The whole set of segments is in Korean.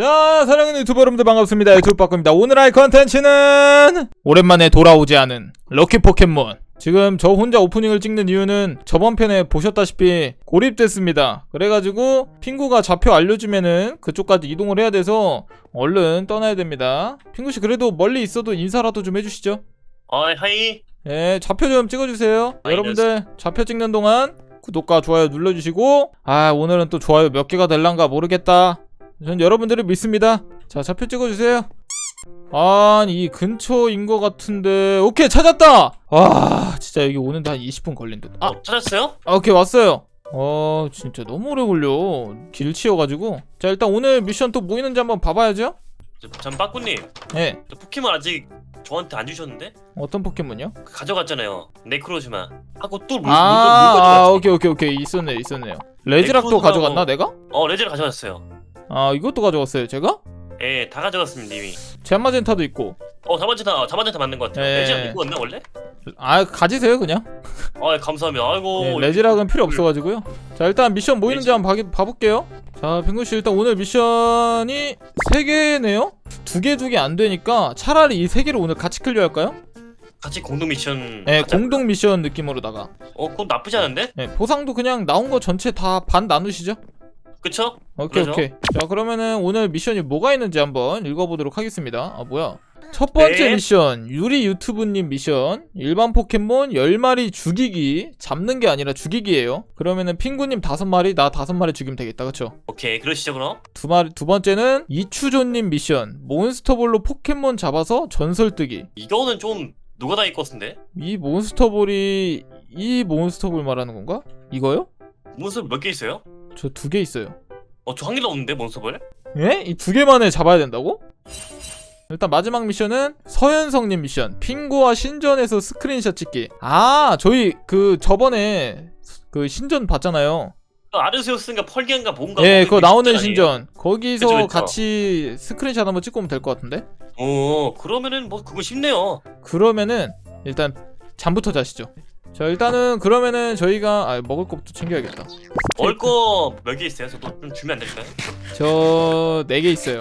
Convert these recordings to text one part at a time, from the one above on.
자, 사랑하는 유튜버 여러분들 반갑습니다. 유튜브 바꾸입니다. 오늘 할 컨텐츠는 오랜만에 돌아오지 않은 럭키 포켓몬. 지금 저 혼자 오프닝을 찍는 이유는 저번 편에 보셨다시피 고립됐습니다. 그래가지고 핑구가 좌표 알려주면은 그쪽까지 이동을 해야 돼서 얼른 떠나야 됩니다. 핑구씨 그래도 멀리 있어도 인사라도 좀 해주시죠. 어이 하이 예, 좌표 좀 찍어주세요. 마이너스. 여러분들 좌표 찍는 동안 구독과 좋아요 눌러주시고 아 오늘은 또 좋아요 몇 개가 될란가 모르겠다. 전 여러분들을 믿습니다. 자 좌표 찍어주세요. 아니 이 근처인 것 같은데 오케이 찾았다. 와 진짜 여기 오는데 한 20분 걸린 듯. 아 어, 찾았어요? 아, 오케이 왔어요. 어 진짜 너무 오래 걸려. 길 치여가지고. 자 일단 오늘 미션 또 뭐 있는지 한번 봐봐야죠. 저- 전 빠꾸님 예. 저 포켓몬 아직 저한테 안 주셨는데? 어떤 포켓몬요? 그 가져갔잖아요 네크로즈마 하고 또 물, 아, 물건 아 가져갔지 오케이 오케이 오케이 있었네 있었네요. 레지락도 레코드하고- 가져갔나 내가? 어 레즈를 가져갔어요 아 이것도 가져갔어요 제가? 예 다 가져갔습니다 이미 제마젠타도 있고 어 다마젠타 다마젠타 맞는 것 같아요 예. 레즈랑 입고 왔나 원래? 아 가지세요 그냥 아 감사합니다 아이고 네, 레지락은 필요 없어가지고요 자 일단 미션 뭐 있는지 한번 봐, 봐볼게요 자 빙구씨 일단 오늘 미션이 3개네요? 두개두개안 되니까 차라리 이세 개를 오늘 같이 클리어할까요? 같이 공동 미션 네 하자. 공동 미션 느낌으로다가 어 그건 나쁘지 않은데? 네, 보상도 그냥 나온 거 전체 다 반 나누시죠 그쵸? 오케이 그러죠. 오케이 자 그러면은 오늘 미션이 뭐가 있는지 한번 읽어보도록 하겠습니다 아 뭐야 첫 번째 네. 미션 유리 유튜브님 미션 일반 포켓몬 10마리 죽이기 잡는 게 아니라 죽이기예요 그러면은 핑구님 5마리 나 5마리 죽이면 되겠다 그쵸 오케이 그러시죠 그럼 두 마리 두 번째는 이추조님 미션 몬스터볼로 포켓몬 잡아서 전설 뜨기 이거는 좀 누가 다 같은데? 이 몬스터볼이 이 몬스터볼 말하는 건가? 이거요? 몬스터 몇 개 있어요? 저 두 개 있어요 어 저 한 개도 없는데 몬스터볼? 예? 이 두 개만에 잡아야 된다고? 일단 마지막 미션은 서현성님 미션 핑구와 신전에서 스크린샷 찍기 아 저희 그 저번에 그 신전 봤잖아요 그 아르세우스인가 펄기안가 뭔가 예 그거 그 나오는 신전 아니에요? 신전 거기서 그쵸, 그쵸. 같이 스크린샷 한번 찍고 오면 될 것 같은데 어 그러면은 뭐 그거 쉽네요 그러면은 일단 잠부터 자시죠 자 일단은 그러면은 저희가 아 먹을 것부터 챙겨야겠다 먹을 거 몇 개 있어요? 저도 좀 주면 안 될까요? 저 네 개 있어요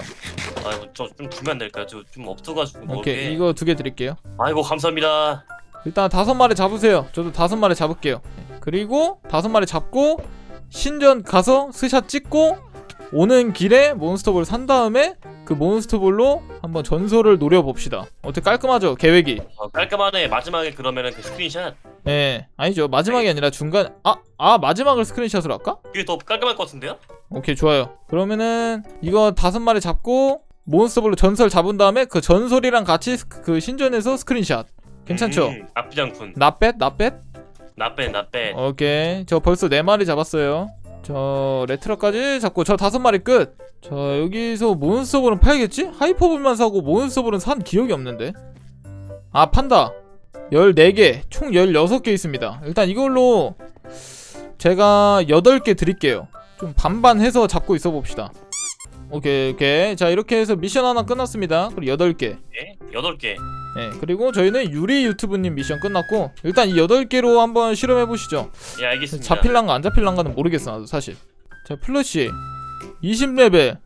아이고 저 좀 주면 안 될까요? 저 좀 없어가지고 먹을 오케이 게. 이거 두 개 드릴게요 아이고 감사합니다. 일단 다섯 마리 잡으세요. 저도 다섯 마리 잡을게요. 그리고 다섯 마리 잡고 신전 가서 스샷 찍고 오는 길에 몬스터볼 산 다음에 그 몬스터볼로 한번 전설을 노려봅시다. 어떻게 깔끔하죠? 계획이. 어, 깔끔하네. 마지막에 그러면은 그 스크린샷 예, 아니죠. 마지막이 아니라 중간. 아, 아 마지막을 스크린샷으로 할까? 그게 더 깔끔할 것 같은데요? 오케이 좋아요. 그러면은 이거 다섯 마리 잡고 몬스터볼로 전설 잡은 다음에 그 전설이랑 같이 스- 그 신전에서 스크린샷. 괜찮죠? 음, 나쁘지 않군. 나뱃 나뱃? 나빼 나빼. 오케이 저 벌써 네 마리 잡았어요 저 레트로까지 잡고 저 다섯 마리 끝. 자 여기서 몬스터볼은 팔겠지? 하이퍼볼만 사고 몬스터볼은 산 기억이 없는데. 아 판다. 14개. 총 16개 있습니다. 일단 이걸로 제가 8개 드릴게요. 좀 반반 해서 잡고 있어 봅시다. 오케이 오케이. 자 이렇게 해서 미션 하나 끝났습니다. 그리고 8개. 예? 여덟 개. 네, 그리고 저희는 유리 유튜브님 미션 끝났고 일단 이 8개로 한번 실험해 보시죠. 예 알겠습니다. 잡힐란가 안 잡힐란가는 모르겠어 나도 사실. 자 플러시. 20레벨.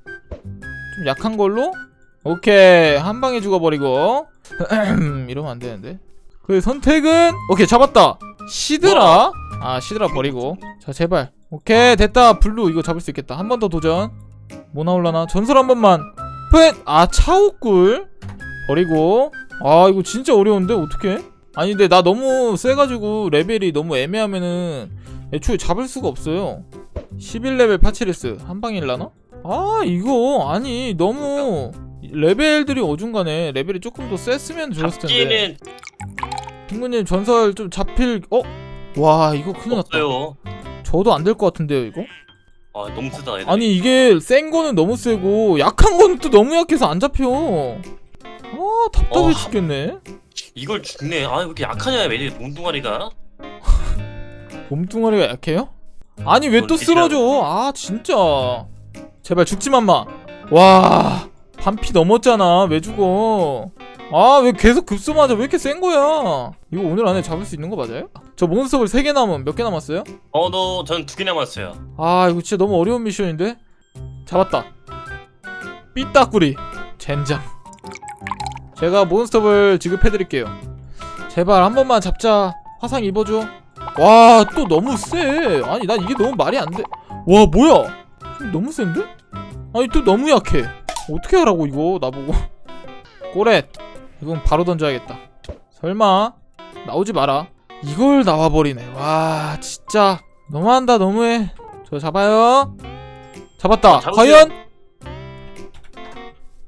좀 약한 걸로? 오케이 한 방에 죽어버리고. 이러면 안 되는데. 그 선택은 오케이 잡았다. 시드라. 아 시드라 버리고. 자 제발. 오케이 됐다. 블루 이거 잡을 수 있겠다. 한 번 더 도전. 뭐 나올라나? 전설 한 번만. 펫아 차오꿀 버리고 아 이거 진짜 어려운데 어떡해 아니 근데 나 너무 세가지고 레벨이 너무 애매하면은 애초에 잡을 수가 없어요 11레벨 파치레스 한 방에 일라나? 아 이거 아니 너무 레벨들이 어중간해 레벨이 조금 더 셌으면 좋았을 텐데 잡기는 핑구님 전설 좀 잡힐 어? 와 이거 큰일 났다 없어요. 저도 안 될 것 같은데요 이거? 아 너무 쓰다. 애들. 아니 이게 센 거는 너무 세고 약한 거는 또 너무 약해서 안 잡혀 아 답답해 어, 죽겠네 이걸 죽네. 아 왜 이렇게 약하냐 애들 몸뚱아리가. 몸뚱아리가 약해요? 아니 왜 또 쓰러져? 아 진짜. 제발 죽지만 마. 와 반피 넘었잖아. 왜 죽어? 아 왜 계속 급소 맞아? 왜 이렇게 센 거야? 이거 오늘 안에 잡을 수 있는 거 맞아요? 저 몬스터볼 3개 남은 몇 개 남았어요? 어 너 전 두 개 남았어요. 아 이거 진짜 너무 어려운 미션인데? 잡았다. 삐딱구리 젠장 제가 몬스터볼 지급해드릴게요. 제발 한 번만 잡자. 화상 입어줘. 와 또 너무 세. 아니 난 이게 너무 말이 안돼와 뭐야? 너무 센데? 아니 또 너무 약해. 어떻게 하라고 이거? 나보고. 꼬렛. 이건 바로 던져야겠다. 설마 나오지 마라. 이걸 나와버리네. 와 진짜. 너무한다 너무해. 저 잡아요. 잡았다. 어. 과연?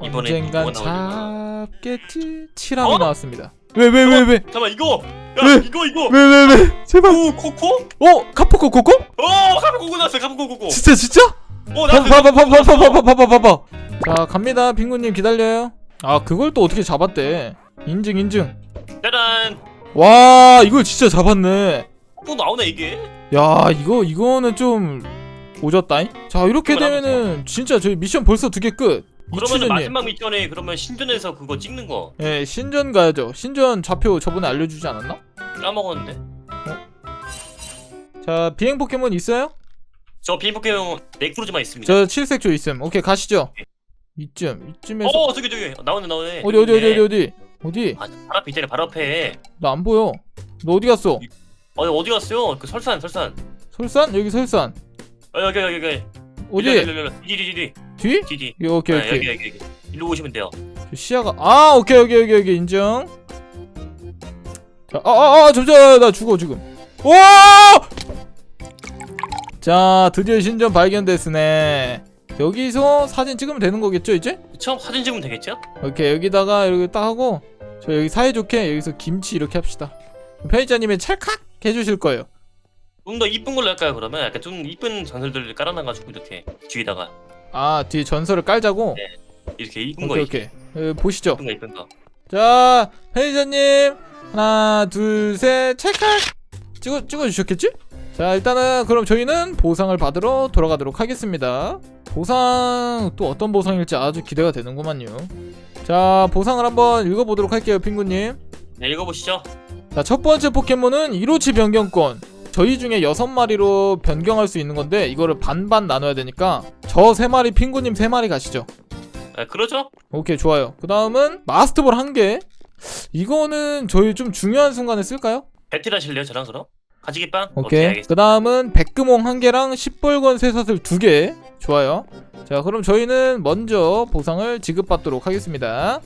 이번에 언젠간 나올려나? 잡겠지 7함이 어? 나왔습니다. 왜 왜 왜 왜? 잠깐만 이거! 야 왜? 이거 이거! 왜 왜 왜? 제발! 오 코코? 어? 카포코 코코? 어 카코코 나왔어 카코코 진짜 진짜? 어 봐봐 나왔어 봐봐 봐봐 봐봐 봐봐 봐봐 자 갑니다. 빙구님 기다려요. 아 그걸 또 어떻게 잡았대? 인증 인증. 짜란 와 이걸 진짜 잡았네. 또 나오네 이게? 야 이거 이거는 좀 오졌다잉? 자 이렇게 되면은 진짜 저희 미션 벌써 두 개 끝 그러면 마지막 미션에 그러면 신전에서 그거 찍는 거. 예 신전 가야죠. 신전 좌표 저번에 알려주지 않았나? 까먹었는데? 자 비행 포켓몬 있어요? 저 비행 포켓몬 네크로즈만 있습니다. 저 칠색조 있음. 오케이 가시죠. 이쯤 이쯤에서. 어 저기 저기 나오네 나오네. 어디 어디 어디 네. 어디 어디? 어디? 아 바로 앞에 있잖아 바로 앞에. 나 안 보여. 너 어디 갔어? 어 어디 갔어요 그 설산 설산. 설산? 여기 설산. 어 여기 여기 여기. 어디? 디디디디 뒤? 여기, 오케이 네, 오케이. 여기 여기 여기. 일로 오시면 돼요. 저 시야가 아 오케이 오케이 오케이 오케이. 인정. 자아아아 잠시만 나 죽어 지금. 와! 자 드디어 신전 발견됐으네. 여기서 사진 찍으면 되는 거겠죠 이제? 처음 사진 찍으면 되겠죠? 오케이 여기다가 이렇게 딱 하고 저 여기 사이좋게 여기서 김치 이렇게 합시다. 편의자님이 찰칵 해주실 거예요. 좀 더 이쁜 걸로 할까요 그러면? 약간 좀 이쁜 전설들을 깔아놔가지고 이렇게 뒤에다가 아 뒤에 전설을 깔자고? 이렇게 이쁜 거 오케이 이렇게 오케이. 어, 보시죠. 이쁜 거 이쁜 거. 자 편의자님 하나 둘셋 찰칵 찍어 찍어주셨겠지? 자 일단은 그럼 저희는 보상을 받으러 돌아가도록 하겠습니다. 보상 또 어떤 보상일지 아주 기대가 되는구만요. 자 보상을 한번 읽어보도록 할게요 핑구님. 네 읽어보시죠. 자 첫 번째 포켓몬은 이로치 변경권 저희 중에 여섯 마리로 변경할 수 있는 건데 이거를 반반 나눠야 되니까 저세 마리 핑구님 세 마리 가시죠 아, 그러죠? 오케이 좋아요 그 다음은 마스터볼 한개 이거는 저희 좀 중요한 순간에 쓸까요? 배틀 하실래요 저랑 그럼? 가지기 빵? 오케이 알겠습니다 그 다음은 백금홍 한 개랑 10벌건 쇠사슬 두개 좋아요 자 그럼 저희는 먼저 보상을 지급받도록 하겠습니다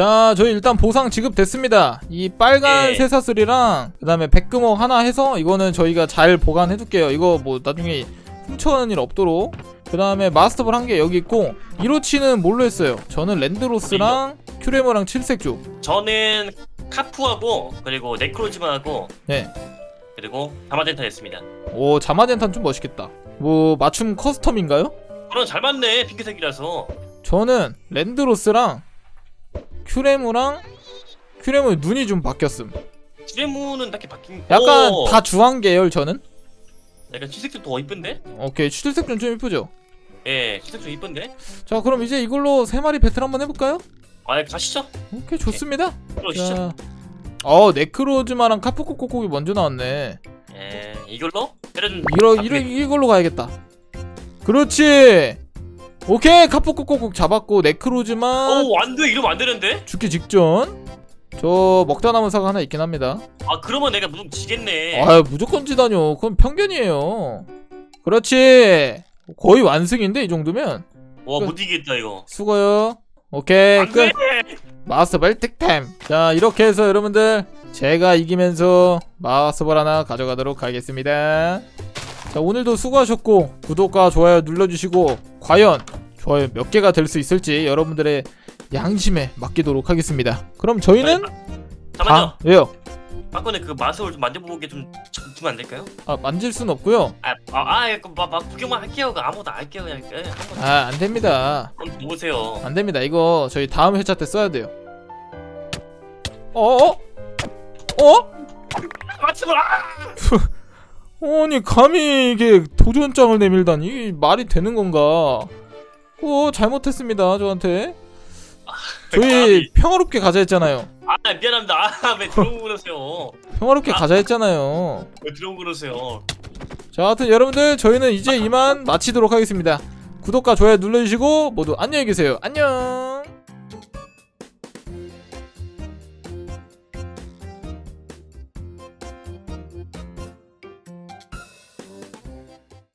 자 저희 일단 보상 지급됐습니다. 이 빨간 네. 쇠사슬이랑 그 다음에 백금홍 하나 해서 이거는 저희가 잘 보관해 둘게요. 이거 뭐 나중에 훔쳐가는 일 없도록. 그 다음에 마스터볼 한 개 여기 있고 이로치는 뭘로 했어요? 저는 랜드로스랑 큐레머랑 칠색조. 저는 카푸하고 그리고 네크로즈만하고 네. 그리고 다마젠타 했습니다. 오 자마젠탄 좀 멋있겠다. 뭐 맞춤 커스텀인가요? 그럼 잘 맞네. 핑크색이라서. 저는 랜드로스랑 큐레무랑 큐레무 눈이 좀 바뀌었음. 주레무는 딱히 바뀐 약간 오! 다 주황 계열 저는. 약간 치색도 더 이쁜데? 오케이 추들색 좀좀 이쁘죠. 예 치색 좀 이쁜데? 자 그럼 이제 이걸로 세 마리 배틀 한번 해볼까요? 아 가시죠 오케이 좋습니다. 그러시죠 자, 어 네크로즈마랑 카푸코코코기 먼저 나왔네. 예 이걸로? 때려준 이러 아, 이러 그래. 이걸로 가야겠다. 그렇지. 오케이 카푸코코코 잡았고 네크로즈만. 오 안돼 이러면 안 되는데? 죽기 직전. 저 먹다 남은 사과 하나 있긴 합니다. 아 그러면 내가 무조건 지겠네. 아 무조건 지다뇨. 그건 편견이에요. 그렇지. 거의 완승인데 이 정도면. 와 못 이기겠다 이거. 수고요. 오케이 끝. 마스터볼 득템. 자 이렇게 해서 여러분들 제가 이기면서 마스터볼 하나 가져가도록 하겠습니다 자 오늘도 수고하셨고 구독과 좋아요 눌러주시고 과연 좋아요 몇 개가 될 수 있을지 여러분들의 양심에 맡기도록 하겠습니다 그럼 저희는 잠깐만요 아 왜요? 아까는 그 마스를 좀 만져보게 좀 주- 주면 안 될까요? 아 만질 순 없고요 아, 아, 아, 그, 막, 막 구경만 할게요. 그 아무도 안 할게요. 그냥 예, 한번 아 안됩니다 한번 보세요. 안 됩니다. 이거 저희 다음 회차 때 써야 돼요. 어? 어? 어? 맞지 마. 아 니 감히 이게 도전장을 내밀다니 말이 되는 건가? 어 잘못했습니다 저한테. 저희 평화롭게 가자 했잖아요. 아, 미안합니다. 아, 왜 들어오고 그러세요? 평화롭게 가자 했잖아요. 왜 들어오고 그러세요? 자, 하여튼 여러분들 저희는 이제 이만 마치도록 하겠습니다. 구독과 좋아요 눌러주시고 모두 안녕히 계세요 안녕